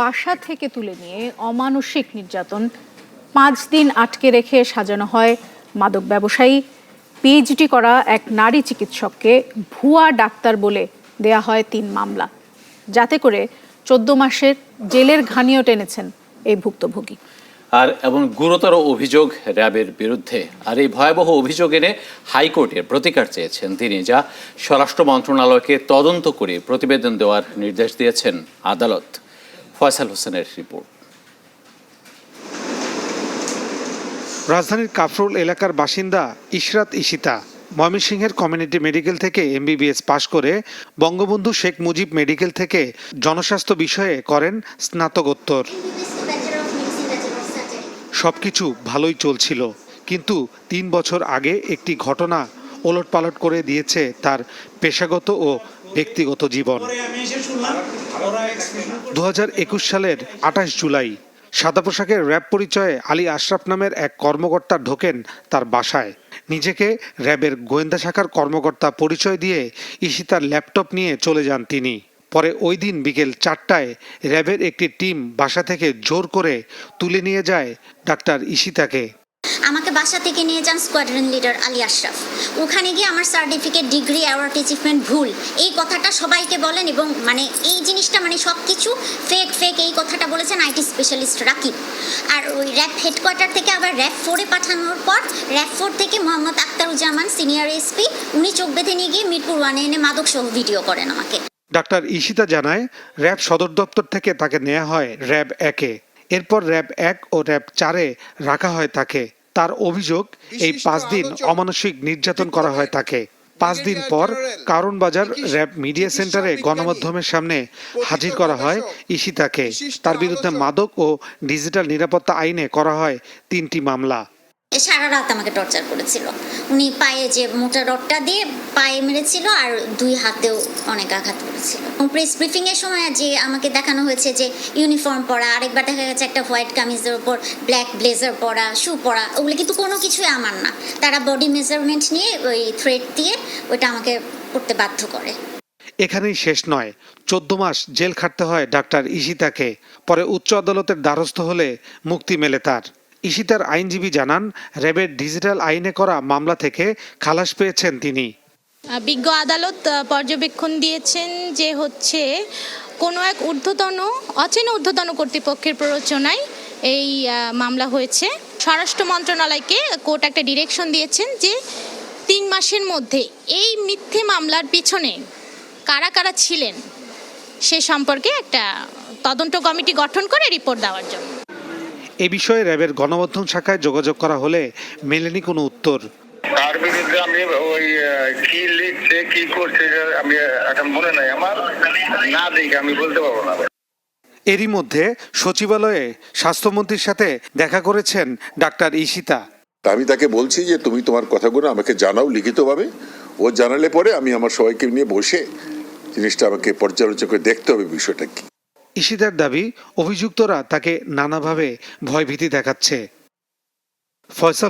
বাসা থেকে তুলে নিয়ে অমানসিক নির্যাতন পাঁচ দিন আটকে রেখে সাজানো হয় মাদক ব্যবসায়ী। পিএইচডি করা এক নারী চিকিৎসককে ভুয়া ডাক্তার বলে দেয়া হয় তিন মামলা। যাতে করে চোদ্দ মাসের জেলের ঘানিও টেনেছেন এই ভুক্তভোগী। আর এবং গুরুতর অভিযোগ র্যাবের বিরুদ্ধে। আর এই ভয়াবহ অভিযোগ এনে হাইকোর্টের প্রতিকার চেয়েছেন তিনি, যা স্বরাষ্ট্র মন্ত্রণালয়কে তদন্ত করে প্রতিবেদন দেওয়ার নির্দেশ দিয়েছেন আদালত। ফয়সাল হোসেনের রিপোর্ট। রাজধানীর কাফরুল এলাকার বাসিন্দা ইশরাত ইশিতা ময়মনসিংহের কমিউনিটি মেডিকেল থেকে এমবিবিএস পাশ করে বঙ্গবন্ধু শেখ মুজিব মেডিকেল থেকে জনস্বাস্থ্য বিষয়ে করেন স্নাতকোত্তর। সবকিছু ভালোই চলছিল, কিন্তু তিন বছর আগে একটি ঘটনা ওলটপালট করে দিয়েছে তার পেশাগত ও ব্যক্তিগত জীবন। দু হাজার একুশ সালের আঠাশ জুলাই, সাদা পোশাকের র্যাব পরিচয়ে আলী আশরাফ নামের এক কর্মকর্তা ঢোকেন তার বাসায়। নিজেকে র্যাবের গোয়েন্দা শাখার কর্মকর্তা পরিচয় দিয়ে ইশিতার ল্যাপটপ নিয়ে চলে যান তিনি। পরে ওই দিন বিকেল চারটায় র্যাবের একটি টিম বাসা থেকে জোর করে তুলে নিয়ে যায় ডাক্তার ইশিতাকে। আমাকে বাসা থেকে নিয়ে যান স্কোয়াড্রন লিডার আলী আশরাফ। ওখানে গিয়ে আমার সার্টিফিকেট, ডিগ্রি, অ্যাওয়ার্ড অ্যাচিভমেন্ট ভুল। এই কথাটা সবাইকে বলেন এবং মানে এই জিনিসটা মানে সব কিছু ফেক ফেক এই কথাটা বলেছেন আইটি স্পেশালিস্ট রাকিব। আর ওই র্যাব হেডকোয়ার্টার থেকে আবার র্যাব ফোরে পাঠানোর পর র্যাব ফোর থেকে মোহাম্মদ আক্তারুজ্জামান সিনিয়র এসপি উনি চোখ বেঁধে নিয়ে গিয়ে মিরপুর ওয়ানে এনে মাদক সহ ভিডিও করেন আমাকে। ডাক্তার ইশিতা জানায় র্যাব সদর দপ্তর থেকে তাকে নেওয়া হয় র্যাব একে। এরপর র্যাব এক ও র্যাব চারে রাখা হয় তাকে। তার অভিযোগ এই পাঁচ দিন অমানসিক নির্যাতন করা হয় তাকে পাঁচ দিন পর কারণ বাজার র্যাব মিডিয়া সেন্টারে গণমাধ্যমের সামনে হাজির করা হয় ইশিতাকে তার বিরুদ্ধে মাদক ও ডিজিটাল নিরাপত্তা আইনে করা হয় তিনটি মামলা। সারা রাত আমাকে টর্চার করেছিল। উনি পায়ে যে মোটা রডটা দিয়ে পায়ে মেরেছিল আর দুই হাতেও অনেক আঘাত করেছিল। প্রেস ব্রিফিং এর সময় যে আমাকে দেখানো হয়েছে যে ইউনিফর্ম পরা, আরেকবার দেখা গেছে একটা হোয়াইট কামিজের উপর ব্ল্যাক ব্লেজার পরা শু পরা, ওগুলো কিন্তু কোনো কিছুই আমার না। তারা বডি মেজারমেন্ট নিয়ে ওই থ্রেড দিয়ে ওইটা আমাকে করতে বাধ্য করে। এখানেই শেষ নয়। চোদ্দ মাস জেল খাটতে হয় ডাক্তার ইশিতাকে পরে উচ্চ আদালতের দ্বারস্থ হলে মুক্তি মেলে তার। ইশিতার আইনজীবী জানান, র্যাবের ডিজিটাল আইনে করা মামলা থেকে খালাস পেয়েছেন তিনি। বিজ্ঞ আদালত পর্যবেক্ষণ দিয়েছেন যে হচ্ছে কোনো এক ঊর্ধ্বতন, অচেনা ঊর্ধ্বতন কর্তৃপক্ষের প্ররোচনায় এই মামলা হয়েছে। স্বরাষ্ট্র মন্ত্রণালয়কে কোর্ট একটা ডিরেকশন দিয়েছেন যে তিন মাসের মধ্যে এই মিথ্যে মামলার পিছনে কারা কারা ছিলেন সে সম্পর্কে একটা তদন্ত কমিটি গঠন করে রিপোর্ট দেওয়ার জন্য। এ বিষয়ে র্যাবের গণমাধ্যম শাখায় যোগাযোগ করা হলে মেলেনি কোনো উত্তর। তার বিরুদ্ধে আমি ওই কি লিখছে কি করছে আমি এখন মনে নাই আমার। না দেখে আমি বলতে পারব না। এরই মধ্যে সচিবালয়ে স্বাস্থ্যমন্ত্রীর সাথে দেখা করেছেন ডাক্তার ইশিতা তা আমি তাকে বলছি যে তুমি তোমার কথাগুলো আমাকে জানাও লিখিতভাবে। ও জানালে পরে আমি আমার সবাইকে নিয়ে বসে জিনিসটা আমাকে পর্যালোচনা করে দেখতে হবে বিষয়টা কি। ইশিতার দাবি অভিযুক্তরা তাকে নানাভাবে ভয়ভীতি দেখাচ্ছে। ফয়সাল